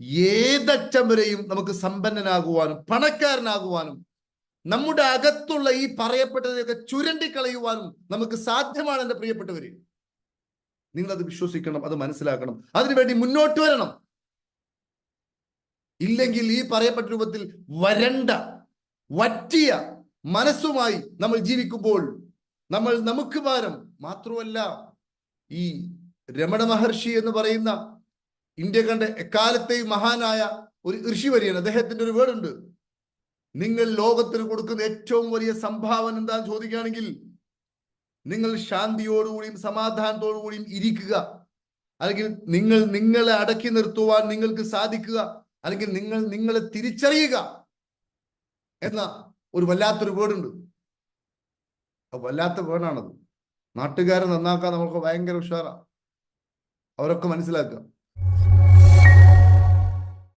ഏതറ്റം വരെയും നമുക്ക് സമ്പന്നനാകുവാനും പണക്കാരനാകുവാനും നമ്മുടെ അകത്തുള്ള ഈ പറയപ്പെട്ടതിനൊക്കെ ചുരണ്ടിക്കളയുവാനും നമുക്ക് സാധ്യമാണ് എന്റെ പ്രിയപ്പെട്ടവരെ. നിങ്ങൾ അത് വിശ്വസിക്കണം അത് മനസ്സിലാക്കണം. അതിനുവേണ്ടി മുന്നോട്ട് വരണം. ഇല്ലെങ്കിൽ ഈ പറയപ്പെട്ട രൂപത്തിൽ വരണ്ട വറ്റിയ മനസ്സുമായി നമ്മൾ ജീവിക്കുമ്പോൾ നമ്മൾ നമുക്ക് ഭാരം മാത്രമല്ല ഈ രമണ മഹർഷി എന്ന് പറയുന്ന ഇന്ത്യ കണ്ട എക്കാലത്തെയും മഹാനായ ഒരു ഋഷി വരികയാണ് അദ്ദേഹത്തിന്റെ ഒരു വേർഡുണ്ട് നിങ്ങൾ ലോകത്തിന് കൊടുക്കുന്ന ഏറ്റവും വലിയ സംഭാവന എന്താന്ന് ചോദിക്കുകയാണെങ്കിൽ നിങ്ങൾ ശാന്തിയോടുകൂടിയും സമാധാനത്തോടുകൂടിയും ഇരിക്കുക. അല്ലെങ്കിൽ നിങ്ങൾ നിങ്ങളെ അടക്കി നിർത്തുവാൻ നിങ്ങൾക്ക് സാധിക്കുക. അല്ലെങ്കിൽ നിങ്ങൾ നിങ്ങളെ തിരിച്ചറിയുക എന്ന ഒരു വല്ലാത്തൊരു അത് വല്ലാത്ത വേർഡാണത് നാട്ടുകാരെ നന്നാക്കാൻ നമുക്ക് ഭയങ്കര ഉഷാറാണ് അവരൊക്കെ മനസ്സിലാക്കുക.